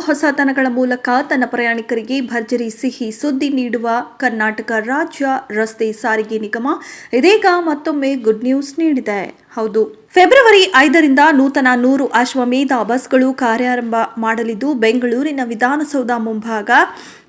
ಹೊಸತನಗಳ ಮೂಲಕ ತನ್ನ ಪ್ರಯಾಣಿಕರಿಗೆ ಭರ್ಜರಿ ಸಿಹಿ ಸುದ್ದಿ ನೀಡುವ ಕರ್ನಾಟಕ ರಾಜ್ಯ ರಸ್ತೆ ಸಾರಿಗೆ ನಿಗಮ ಇದೀಗ ಮತ್ತೊಮ್ಮೆ ಗುಡ್ ನ್ಯೂಸ್ ನೀಡಿದೆ. ಹೌದು. ಫೆಬ್ರವರಿ ಐದರಿಂದ ನೂತನ ನೂರು ಅಶ್ವಮೇಧ ಬಸ್ಗಳು ಕಾರ್ಯಾರಂಭ ಮಾಡಲಿದ್ದು, ಬೆಂಗಳೂರಿನ ವಿಧಾನಸೌಧ ಮುಂಭಾಗ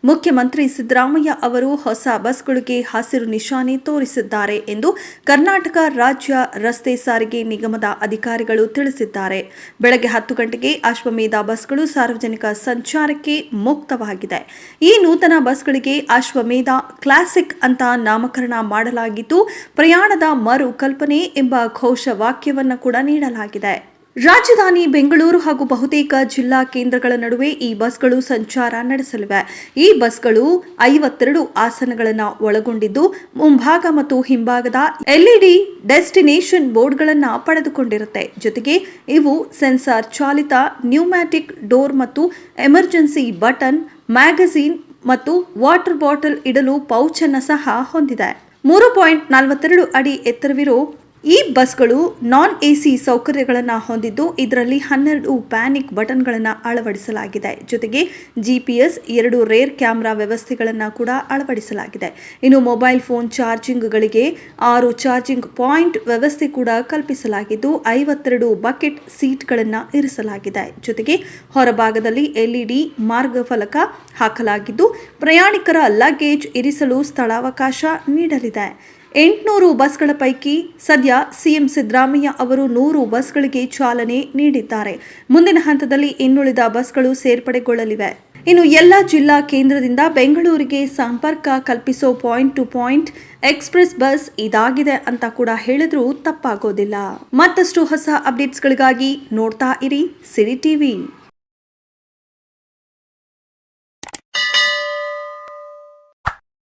ಮುಖ್ಯಮಂತ್ರಿ ಸಿದ್ದರಾಮಯ್ಯ ಅವರು ಹೊಸ ಬಸ್ಗಳಿಗೆ ಹಸಿರು ನಿಶಾನೆ ತೋರಿಸಿದ್ದಾರೆ ಎಂದು ಕರ್ನಾಟಕ ರಾಜ್ಯ ರಸ್ತೆ ಸಾರಿಗೆ ನಿಗಮದ ಅಧಿಕಾರಿಗಳು ತಿಳಿಸಿದ್ದಾರೆ. ಬೆಳಗ್ಗೆ ಹತ್ತು ಗಂಟೆಗೆ ಅಶ್ವಮೇಧ ಬಸ್ಗಳು ಸಾರ್ವಜನಿಕ ಸಂಚಾರಕ್ಕೆ ಮುಕ್ತವಾಗಿದೆ. ಈ ನೂತನ ಬಸ್ಗಳಿಗೆ ಅಶ್ವಮೇಧ ಕ್ಲಾಸಿಕ್ ಅಂತ ನಾಮಕರಣ ಮಾಡಲಾಗಿದ್ದು, ಪ್ರಯಾಣದ ಮರು ಕಲ್ಪನೆ ಎಂಬ ಘೋಷ ವಾಕ್ಯವನ್ನು ಕೂಡ ನೀಡಲಾಗಿದೆ. ರಾಜಧಾನಿ ಬೆಂಗಳೂರು ಹಾಗೂ ಬಹುತೇಕ ಜಿಲ್ಲಾ ಕೇಂದ್ರಗಳ ನಡುವೆ ಈ ಬಸ್ಗಳು ಸಂಚಾರ ನಡೆಸಲಿವೆ. ಈ ಬಸ್ಗಳು ಐವತ್ತೆರಡು ಆಸನಗಳನ್ನು ಒಳಗೊಂಡಿದ್ದು, ಮುಂಭಾಗ ಮತ್ತು ಹಿಂಭಾಗದ ಎಲ್ಇಡಿ ಡೆಸ್ಟಿನೇಷನ್ ಬೋರ್ಡ್ಗಳನ್ನು ಪಡೆದುಕೊಂಡಿರುತ್ತೆ. ಜೊತೆಗೆ ಇವು ಸೆನ್ಸಾರ್ ಚಾಲಿತ ನ್ಯೂಮ್ಯಾಟಿಕ್ ಡೋರ್ ಮತ್ತು ಎಮರ್ಜೆನ್ಸಿ ಬಟನ್ ಮ್ಯಾಗಝೀನ್ ಮತ್ತು ವಾಟರ್ ಬಾಟಲ್ ಇಡಲು ಪೌಚ್ ಸಹ ಹೊಂದಿದೆ. ಮೂರು ಪಾಯಿಂಟ್ ನಲವತ್ತೆರಡು ಅಡಿ ಎತ್ತರವಿರೋ ಈ ಬಸ್ಗಳು ನಾನ್ ಎಸಿ ಸೌಕರ್ಯಗಳನ್ನು ಹೊಂದಿದ್ದು ಇದರಲ್ಲಿ ಹನ್ನೆರಡು ಪ್ಯಾನಿಕ್ ಬಟನ್ಗಳನ್ನು ಅಳವಡಿಸಲಾಗಿದೆ. ಜೊತೆಗೆ ಜಿಪಿಎಸ್ ಎರಡು ರೇರ್ ಕ್ಯಾಮೆರಾ ವ್ಯವಸ್ಥೆಗಳನ್ನು ಕೂಡ ಅಳವಡಿಸಲಾಗಿದೆ. ಇನ್ನು ಮೊಬೈಲ್ ಫೋನ್ ಚಾರ್ಜಿಂಗ್ಗಳಿಗೆ ಆರು ಚಾರ್ಜಿಂಗ್ ಪಾಯಿಂಟ್ ವ್ಯವಸ್ಥೆ ಕೂಡ ಕಲ್ಪಿಸಲಾಗಿದ್ದು, ಐವತ್ತೆರಡು ಬಕೆಟ್ ಸೀಟ್ಗಳನ್ನು ಇರಿಸಲಾಗಿದೆ. ಜೊತೆಗೆ ಹೊರಭಾಗದಲ್ಲಿ ಎಲ್ಇಡಿ ಮಾರ್ಗಫಲಕ ಹಾಕಲಾಗಿದ್ದು, ಪ್ರಯಾಣಿಕರ ಲಗೇಜ್ ಇರಿಸಲು ಸ್ಥಳಾವಕಾಶ ನೀಡಲಿದೆ. ಎಂಟುನೂರು ಬಸ್ಗಳ ಪೈಕಿ ಸದ್ಯ ಸಿಎಂ ಸಿದ್ದರಾಮಯ್ಯ ಅವರು ನೂರು ಬಸ್ಗಳಿಗೆ ಚಾಲನೆ ನೀಡಿದ್ದಾರೆ. ಮುಂದಿನ ಹಂತದಲ್ಲಿ ಇನ್ನುಳಿದ ಬಸ್ಗಳು ಸೇರ್ಪಡೆಗೊಳ್ಳಲಿವೆ. ಇನ್ನು ಎಲ್ಲ ಜಿಲ್ಲಾ ಕೇಂದ್ರದಿಂದ ಬೆಂಗಳೂರಿಗೆ ಸಂಪರ್ಕ ಕಲ್ಪಿಸೋ point to point express bus ಇದಾಗಿದೆ ಅಂತ ಕೂಡ ಹೇಳಿದ್ರೂ ತಪ್ಪಾಗೋದಿಲ್ಲ. ಮತ್ತಷ್ಟು ಹೊಸ ಅಪ್ಡೇಟ್ಸ್ಗಳಿಗಾಗಿ ನೋಡ್ತಾ ಇರಿ ಸಿರಿ ಟಿವಿ